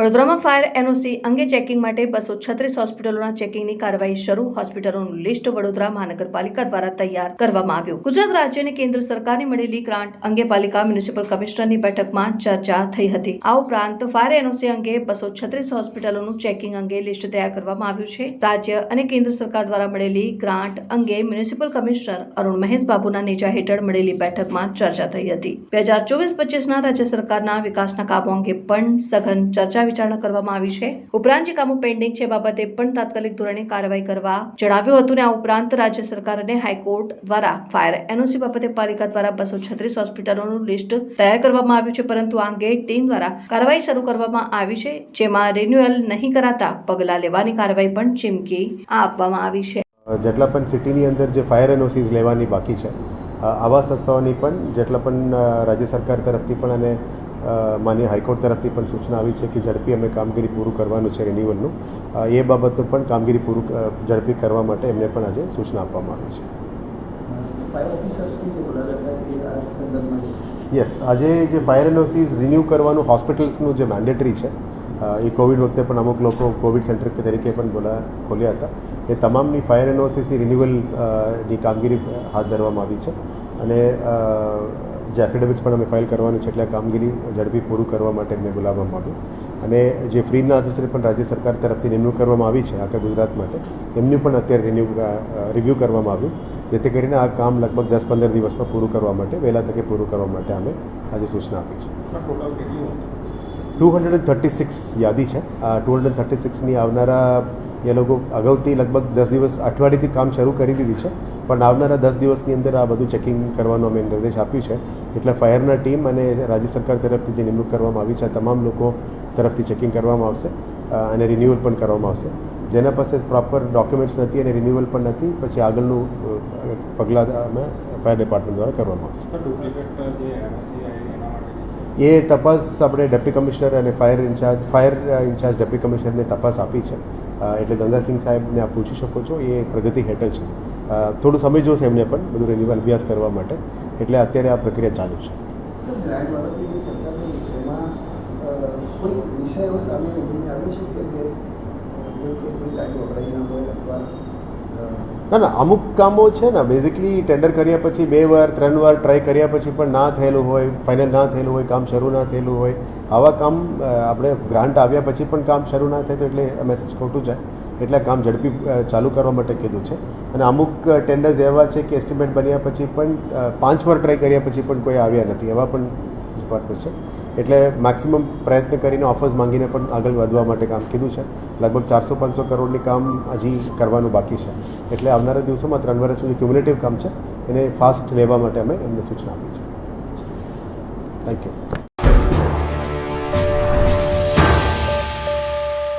વડોદરામાં fire NOC અંગે checking માટે બસો છત્રીસ હોસ્પિટલોના ચેકિંગની કાર્યવાહી શરૂ. હોસ્પિટલોનું લિસ્ટ વડોદરા મહાનગરપાલિકા દ્વારા તૈયાર કરવામાં આવ્યું. ગુજરાત રાજ્ય અને કેન્દ્ર સરકારની મળેલી ગ્રાન્ટ અંગે પાલિકા મ્યુનિસિપલ કમિશનરની બેઠકમાં ચર્ચા થઈ હતી. આ ઉપરાંત ફાયર એનઓસી અંગે બસો છત્રીસ હોસ્પિટલોનું ચેકિંગ અંગે લિસ્ટ તૈયાર કરવામાં આવ્યું છે. રાજ્ય અને કેન્દ્ર સરકાર દ્વારા મળેલી ગ્રાન્ટ અંગે મ્યુનિસિપલ કમિશનર અરુણ મહેશ બાબુના નેજા હેઠળ મળેલી બેઠકમાં ચર્ચા થઈ હતી. બે હજાર ચોવીસ પચીસના રાજ્ય સરકારના વિકાસના કામો અંગે પણ સઘન ચર્ચા વિચારણા કરવામાં આવી છે. ઉપરાંત જે કામો પેન્ડિંગ છે બાબતે પણ તાત્કાલિક ધોરણે કાર્યવાહી કરવા જણાવ્યું હતું ને આ ઉપરાંત રાજ્ય સરકાર અને હાઈકોર્ટ દ્વારા ફાયર એનઓસી બાબતે પાલિકા દ્વારા બસો છત્રીસ હોસ્પિટલોનું લિસ્ટ તૈયાર કરવામાં આવ્યું છે. પરંતુ આ અંગે ટીમ દ્વારા કાર્યવાહી શરૂ કરવામાં આવી છે. જેમાં રિન્યુઅલ નહીં કરાતા પગલાં લેવાની કાર્યવાહી પણ ચીમકી આપવામાં આવી છે. જેટલા પણ સિટીની અંદર જે ફાયર એનઓસીસ લેવાની બાકી છે આવા સંસ્થાઓની પણ જેટલા પણ રાજ્ય સરકાર તરફથી પણ અને અ, માનનીય હાઈકોર્ટ તરફથી પણ સૂચના આવી છે કે ઝડપી અમે કામગીરી પૂરું કરવાનું છે રિન્યુઅલનું એ બાબતનું પણ કામગીરી પૂરું ઝડપી કરવા માટે એમને પણ આજે સૂચના આપવામાં આવી છે. યસ આજે જે ફાયર એનઓસીસ રિન્યૂ કરવાનું હોસ્પિટલ્સનું જે મેન્ડેટરી છે એ કોવિડ વખતે પણ અમુક લોકો કોવિડ સેન્ટર તરીકે પણ બોલા ખોલ્યા હતા. એ તમામની ફાયર એનઓસીસની રિન્યુઅલની કામગીરી હાથ ધરવામાં આવી છે. અને જે એફિડેવિટ્સ પણ અમે ફાઇલ કરવાની છે એટલે કામગીરી ઝડપી પૂરું કરવા માટે એમને બોલાવવામાં આવ્યું. અને જે ફ્રીના ઓફિસર પણ રાજ્ય સરકાર તરફથી નિમણૂક કરવામાં આવી છે આખા ગુજરાત માટે એમનું પણ અત્યારે રિન્યુ રિવ્યૂ કરવામાં આવ્યું. જેથી કરીને આ કામ લગભગ દસ પંદર દિવસમાં પૂરું કરવા માટે વહેલા તકે પૂરું કરવા માટે અમે આજે સૂચના આપી છે. ટુ હંડ્રેડ થર્ટી સિક્સ યાદી છે. આ ટુ હંડ્રેડ થર્ટી સિક્સની આવનારા એ લોકો અગાઉથી લગભગ દસ દિવસ અઠવાડિયેથી કામ શરૂ કરી દીધી છે. પણ આવનારા દસ દિવસની અંદર આ બધું ચેકિંગ કરવાનો અમે નિર્દેશ આપ્યું છે. એટલે ફાયરના ટીમ અને રાજ્ય સરકાર તરફથી જે નિમણૂક કરવામાં આવી છે તમામ લોકો તરફથી ચેકિંગ કરવામાં આવશે અને રિન્યુઅલ પણ કરવામાં આવશે. જેના પાસે પ્રોપર ડોક્યુમેન્ટ્સ નથી અને રિન્યુઅલ પણ નથી, પછી આગળનું પગલાં અમે ફાયર ડિપાર્ટમેન્ટ દ્વારા કરવામાં આવશે. એ તપાસ આપણે ડેપ્ટી કમિશનર અને fire incharge fire incharge deputy કમિશનરને તપાસ આપી છે. એટલે ગંગાસિંહ સાહેબને આપ પૂછી શકો છો, એ પ્રગતિ હેઠળ છે. થોડું સમય જોશે એમને પણ, બધું રિન્યુઅલ અભ્યાસ કરવા માટે. એટલે અત્યારે આ પ્રક્રિયા ચાલુ છે. કોઈ વિષયો સામે ઉભરીને આવ્યો છે કે જે કોઈ ગાડી વપરાઈ ન હોય અથવા ના ના, અમુક કામો છે ને બેઝિકલી ટેન્ડર કર્યા પછી બે વાર, ત્રણ વાર ટ્રાય કર્યા પછી પણ ના થયેલું હોય ફાઇનલ ના થયેલું હોય, કામ શરૂ ના થયેલું હોય. આવા કામ આપણે ગ્રાન્ટ આવ્યા પછી પણ કામ શરૂ ના થાય તો એટલે મેસેજ ખોટું જાય. એટલે કામ ઝડપી ચાલુ કરવા માટે કીધું છે. અને અમુક ટેન્ડર્સ એવા છે કે એસ્ટિમેટ બન્યા પછી પણ પાંચ વાર ટ્રાય કર્યા પછી પણ કોઈ આવ્યા નથી. એવા પણ ડિપાર્ટમેન્ટ છે એટલે મેક્સિમમ પ્રયત્ન કરીને ઓફર્સ માંગીને પણ આગળ વધવા માટે કામ કીધું છે. લગભગ ચારસો પાંચસો કરોડની કામ હજી કરવાનું બાકી છે. એટલે આવનારા દિવસોમાં ત્રણ વર્ષ સુધી ક્યુમ્યુલેટિવ કામ છે. એને ફાસ્ટ લેવા માટે અમે એમને સૂચના આપી છે. Thank you